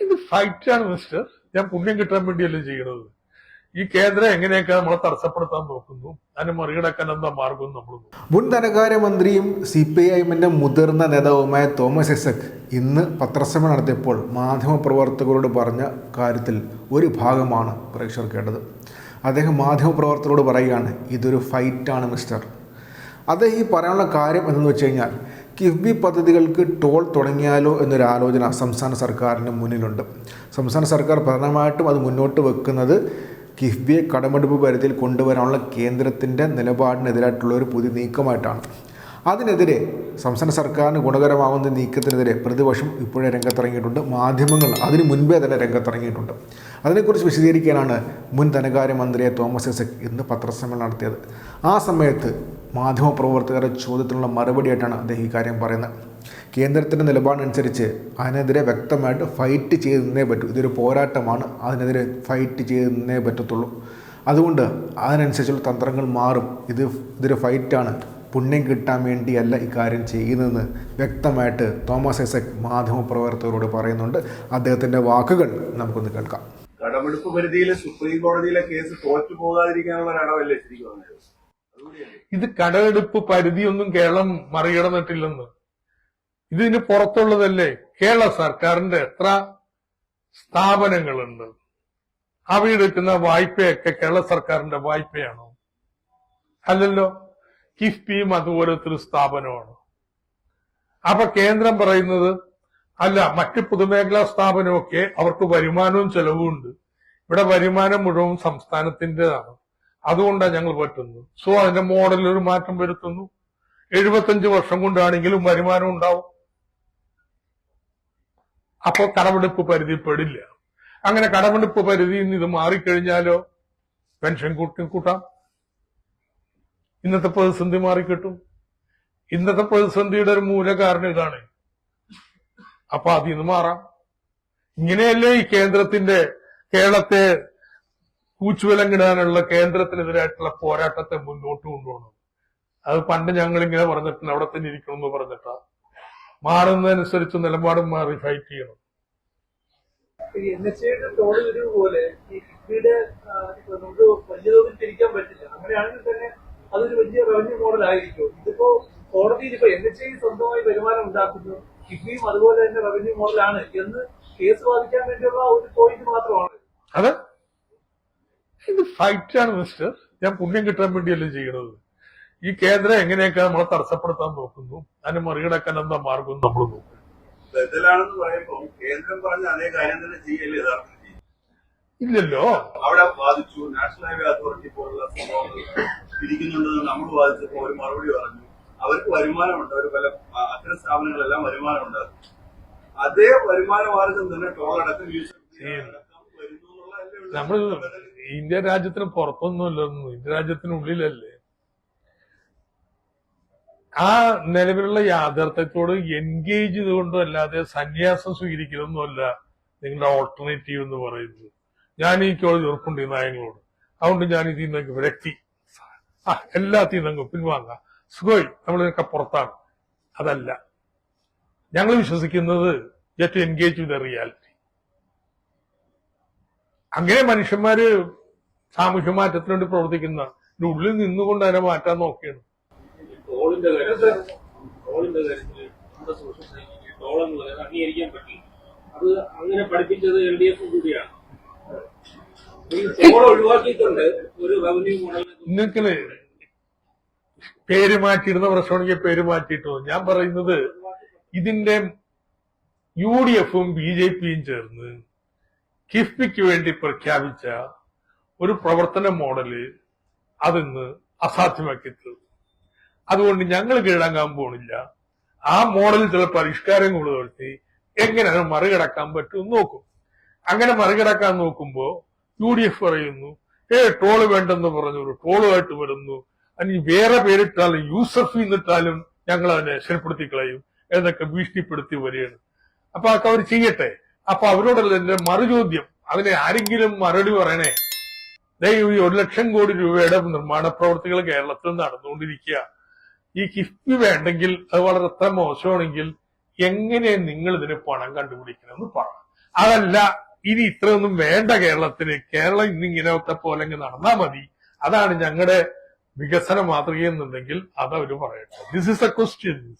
ഇത് ഫൈറ്റാണ് മിസ്റ്റർ ഞാൻ പുണ്യം കിട്ടാൻ വേണ്ടിയല്ലേ ചെയ്യണത്. ഈ കേന്ദ്രം എങ്ങനെയൊക്കെ നമ്മളെ തടസ്സപ്പെടുത്താൻ നോക്കുന്നു അതിനെ മറികടക്കാൻ എന്താ മാർഗം നമ്മൾ മുൻ ധനകാര്യമന്ത്രിയും സി പി ഐ എമ്മിന്റെ മുതിർന്ന നേതാവുമായ തോമസ് ഐസക് ഇന്ന് പത്രസമ്മേളനം നടത്തിയപ്പോൾ മാധ്യമപ്രവർത്തകരോട് പറഞ്ഞ കാര്യത്തിൽ ഒരു ഭാഗമാണ് പ്രേക്ഷകർ കേട്ടത്. അദ്ദേഹം മാധ്യമപ്രവർത്തകരോട് പറയുകയാണ് ഇതൊരു ഫൈറ്റാണ് മിസ്റ്റർ അദ്ദേഹം ഈ പറയാനുള്ള കാര്യം എന്തെന്ന് വെച്ച് കഴിഞ്ഞാൽ കിഫ്ബി പദ്ധതികൾക്ക് ടോൾ തുടങ്ങിയാലോ എന്നൊരു ആലോചന സംസ്ഥാന സർക്കാരിന് മുന്നിലുണ്ട്. സംസ്ഥാന സർക്കാർ പ്രധാനമായിട്ടും അത് മുന്നോട്ട് വെക്കുന്നത് കിഫ്ബിയെ കടമെടുപ്പ് പരിധിയിൽ കൊണ്ടുവരാനുള്ള കേന്ദ്രത്തിന്റെ നിലപാടിനെതിരായിട്ടുള്ള ഒരു പുതിയ നീക്കമായിട്ടാണ്. അതിനെതിരെ സംസ്ഥാന സർക്കാരിന് ഗുണകരമാകുന്ന നീക്കത്തിനെതിരെ പ്രതിപക്ഷം ഇപ്പോഴേ രംഗത്തിറങ്ങിയിട്ടുണ്ട്. മാധ്യമങ്ങൾ അതിന് മുൻപേ തന്നെ രംഗത്തിറങ്ങിയിട്ടുണ്ട്. അതിനെക്കുറിച്ച് വിശദീകരിക്കാനാണ് മുൻ ധനകാര്യമന്ത്രിയെ തോമസ് ഐസക് ഇന്ന് പത്രസമ്മേളനം നടത്തിയത്. ആ സമയത്ത് മാധ്യമപ്രവർത്തകരുടെ ചോദ്യത്തിനുള്ള മറുപടിയായിട്ടാണ് അദ്ദേഹം ഈ കാര്യം പറയുന്നത്. കേന്ദ്രത്തിന്റെ നിലപാടനുസരിച്ച് അതിനെതിരെ വ്യക്തമായിട്ട് ഫൈറ്റ് ചെയ്ത് നിന്നേ പറ്റൂ. ഇതൊരു പോരാട്ടമാണ്. അതിനെതിരെ ഫൈറ്റ് ചെയ്ത് നിന്നേ പറ്റത്തുള്ളൂ. അതുകൊണ്ട് അതിനനുസരിച്ചുള്ള തന്ത്രങ്ങൾ മാറും. ഇത് ഇതൊരു ഫൈറ്റാണ് പുണ്യം കിട്ടാൻ വേണ്ടിയല്ല ഇക്കാര്യം ചെയ്യുന്നതെന്ന് വ്യക്തമായിട്ട് തോമസ് ഐസക് മാധ്യമപ്രവർത്തകരോട് പറയുന്നുണ്ട്. അദ്ദേഹത്തിന്റെ വാക്കുകൾ നമുക്കൊന്ന് കേൾക്കാം. കടമെടുപ്പ് പരിധിയിൽ സുപ്രീം കോടതിയിലെ കേസ് തോറ്റു പോകാതിരിക്കാനുള്ള ഒരു അടവല്ലേ ശരിക്കും ഇത് കടമെടുപ്പ് പരിധിയൊന്നും കേരളം മറികടന്നിട്ടില്ലെന്ന് ഇതിന് പുറത്തുള്ളതല്ലേ കേരള സർക്കാരിന്റെ എത്ര സ്ഥാപനങ്ങളുണ്ട്? അവയെടുക്കുന്ന വായ്പയൊക്കെ കേരള സർക്കാരിന്റെ വായ്പയാണോ? അല്ലല്ലോ കിഫ്ബിയും അതുപോലത്തെ സ്ഥാപനമാണ്. അപ്പൊ കേന്ദ്രം പറയുന്നത് അല്ല മറ്റ് പൊതുമേഖലാ സ്ഥാപനമൊക്കെ അവർക്ക് വരുമാനവും ചെലവും ഉണ്ട് ഇവിടെ വരുമാനം മുഴുവൻ സംസ്ഥാനത്തിന്റേതാണ് അതുകൊണ്ടാണ് ഞങ്ങൾ പറ്റുന്നത്. സോ അതിന്റെ മോഡലിൽ ഒരു മാറ്റം വരുത്തുന്നു. എഴുപത്തഞ്ച് വർഷം കൊണ്ടാണെങ്കിലും വരുമാനം ഉണ്ടാവും. അപ്പോൾ കടമെടുപ്പ് പരിധി പെടില്ല അങ്ങനെ കടമെടുപ്പ് പരിധിയിൽ നിന്ന് ഇത് മാറിക്കഴിഞ്ഞാലോ? പെൻഷൻ കൂട്ടി. ഇന്നത്തെ പ്രതിസന്ധി മാറിക്കിട്ടും. ഇന്നത്തെ പ്രതിസന്ധിയുടെ ഒരു മൂല കാരണം ഇതാണ്. അപ്പൊ അതിൽ നിന്ന് മാറാം. ഇങ്ങനെയല്ലേ ഈ കേന്ദ്രത്തിന്റെ കേരളത്തെ കൂച്ചുവിലങ്ങിടാനുള്ള കേന്ദ്രത്തിനെതിരായിട്ടുള്ള പോരാട്ടത്തെ മുന്നോട്ട് കൊണ്ടുപോകണം. അത് പണ്ട് ഞങ്ങൾ ഇങ്ങനെ പറഞ്ഞിട്ടുണ്ട് അവിടെ തന്നെ ഇരിക്കണം എന്ന് പറഞ്ഞിട്ടാ. മാറുന്നതനുസരിച്ച് നിലപാടും മാറി ഫൈറ്റ് ചെയ്യണം. പോലെ ഈ നമുക്ക് വലിയ തോതിൽ തിരിക്കാൻ പറ്റില്ല. അങ്ങനെയാണെങ്കിൽ തന്നെ അതൊരു വലിയ റവന്യൂ മോഡൽ ആയിരിക്കും. ഇതിപ്പോ കോടതിയിൽ ഇപ്പൊ എൻ എച്ച് ഐ സ്വന്തമായി വരുമാനം ഉണ്ടാക്കുന്നു. കിഫ്ബിയും അതുപോലെ തന്നെ റവന്യൂ മോഡലാണ് എന്ന് കേസ് വാദിക്കാൻ വേണ്ടിയുള്ള ഒരു പോയിന്റ് മാത്രമാണ്. അത്. ഫൈറ്റാണ് മിസ്റ്റർ. ഞാൻ പുണ്യം കിട്ടാൻ വേണ്ടിയല്ലേ ചെയ്യണത്. ഈ കേന്ദ്രം എങ്ങനെയൊക്കെ നമ്മളെ തടസ്സപ്പെടുത്താൻ നോക്കുന്നു അതിനെ മറികടക്കാൻ എന്താ മാർഗം നമ്മൾ നോക്കും. ബദലാണെന്ന് പറയുമ്പോൾ കേന്ദ്രം പറഞ്ഞ അതേ കാര്യം തന്നെ ചെയ്യല്ലേ യഥാർത്ഥത്തിൽ? ഇല്ലല്ലോ. അവിടെ വാദിച്ചു നാഷണൽ ഹൈവേ അതോറിറ്റി പോലുള്ള സംഭവങ്ങൾ ഇരിക്കുന്നുണ്ടെന്ന് നമ്മൾ വാദിച്ചപ്പോൾ ഒരു മറുപടി പറഞ്ഞു. അവർക്ക് വരുമാനമുണ്ട് അവർ പല അത്തരം സ്ഥാപനങ്ങളെല്ലാം വരുമാനം ഉണ്ടാകും അതേ വരുമാന മാർഗം തന്നെ ടോൾ അടക്കം യൂസ്. നമ്മൾ ഇന്ത്യ രാജ്യത്തിന് പുറത്തൊന്നുമല്ല ഇന്ത്യ രാജ്യത്തിനുള്ളിലല്ലേ ആ നിലവിലുള്ള യാഥാർത്ഥ്യത്തോട് എൻഗേജ് ചെയ്തുകൊണ്ടും അല്ലാതെ സന്യാസം സ്വീകരിക്കലൊന്നുമല്ല നിങ്ങളുടെ ഓൾട്ടർനേറ്റീവ് എന്ന് പറയുന്നത്. ഞാൻ ഈ ചോദ്യം ഉറപ്പുണ്ട് ഈ നയങ്ങളോട്. അതുകൊണ്ട് ഞാൻ ഇതിൽ നിന്നൊക്കെ വിരക്തി. ആ എല്ലാത്തിൽ നിന്നും പിൻവാങ്ങാം സുഖമായി നമ്മളിതൊക്കെ പുറത്താണ്. അതല്ല. ഞങ്ങൾ വിശ്വസിക്കുന്നത് ജസ്റ്റ് എൻഗേജ് വിത്ത് റിയാലിറ്റി അങ്ങനെ മനുഷ്യന്മാര് സാമൂഹ്യ മാറ്റത്തിന് വേണ്ടി പ്രവർത്തിക്കുന്ന ഉള്ളിൽ നിന്നുകൊണ്ട് അതിനെ മാറ്റാൻ നോക്കിയാണ്. അംഗീകരിക്കാൻ പറ്റില്ല അത് അങ്ങനെ പഠിപ്പിച്ചത് എൽ ഡി എഫ് കൂടിയാണ്. ഈ ടോൾ ഒഴിവാക്കിയിട്ടുണ്ട് ഒരു റവന്യൂ മോഡലിനെ നിങ്ങൾക്ക് പേര് മാറ്റിയിരുന്ന പ്രശ്നമാണെങ്കിൽ പേര് മാറ്റിയിട്ടു. ഞാൻ പറയുന്നത് ഇതിന്റെ യു ഡി എഫും ബി ജെ പിയും ചേർന്ന് കിഫ്ബിക്ക് വേണ്ടി പ്രഖ്യാപിച്ച ഒരു പ്രവർത്തന മോഡൽ അതിന്ന് അസാധ്യമാക്കി തീർന്നു അതുകൊണ്ട് ഞങ്ങൾ കീഴടങ്ങാൻ പോണില്ല. ആ മോഡലിൽ ചില പരിഷ്കാരങ്ങൾ വരുത്തി എങ്ങനെ അത് മറികടക്കാൻ പറ്റും നോക്കും. അങ്ങനെ മറികടക്കാൻ നോക്കുമ്പോ യു ഡി എഫ് പറയുന്നു ഏ ടോൾ വേണ്ടെന്ന് പറഞ്ഞു ഒരു ടോളുമായിട്ട് വരുന്നു. അതിന് വേറെ പേരിട്ടാലും യൂസഫ് എന്നിട്ടാലും ഞങ്ങൾ അതിനെ ശരിപ്പെടുത്തി കളയും എന്നൊക്കെ ഭീഷണിപ്പെടുത്തി വരികയാണ്. അപ്പൊ അതൊക്കെ അവർ ചെയ്യട്ടെ? അപ്പൊ അവരോടുള്ള എന്റെ മറുചോദ്യം. അതിനെ ആരെങ്കിലും മറുപടി പറയണേ? ദേ ഈ ഒരു ലക്ഷം കോടി രൂപയുടെ നിർമ്മാണ പ്രവർത്തികൾ കേരളത്തിൽ നടന്നുകൊണ്ടിരിക്കുക. ഈ കിഫ്ബി വേണ്ടെങ്കിൽ അത് വളരെ അത്ര മോശമാണെങ്കിൽ എങ്ങനെ നിങ്ങൾ ഇതിന് പണം കണ്ടുപിടിക്കണമെന്ന് പറ. അതല്ല ഇനി ഇത്രയൊന്നും വേണ്ട കേരളത്തിന്. കേരളം ഇന്നിങ്ങനത്തെ പോലെ നടന്നാ മതി. അതാണ് ഞങ്ങളുടെ വികസന മാതൃക എന്നുണ്ടെങ്കിൽ അത് അവർ പറയട്ടെ. This is A question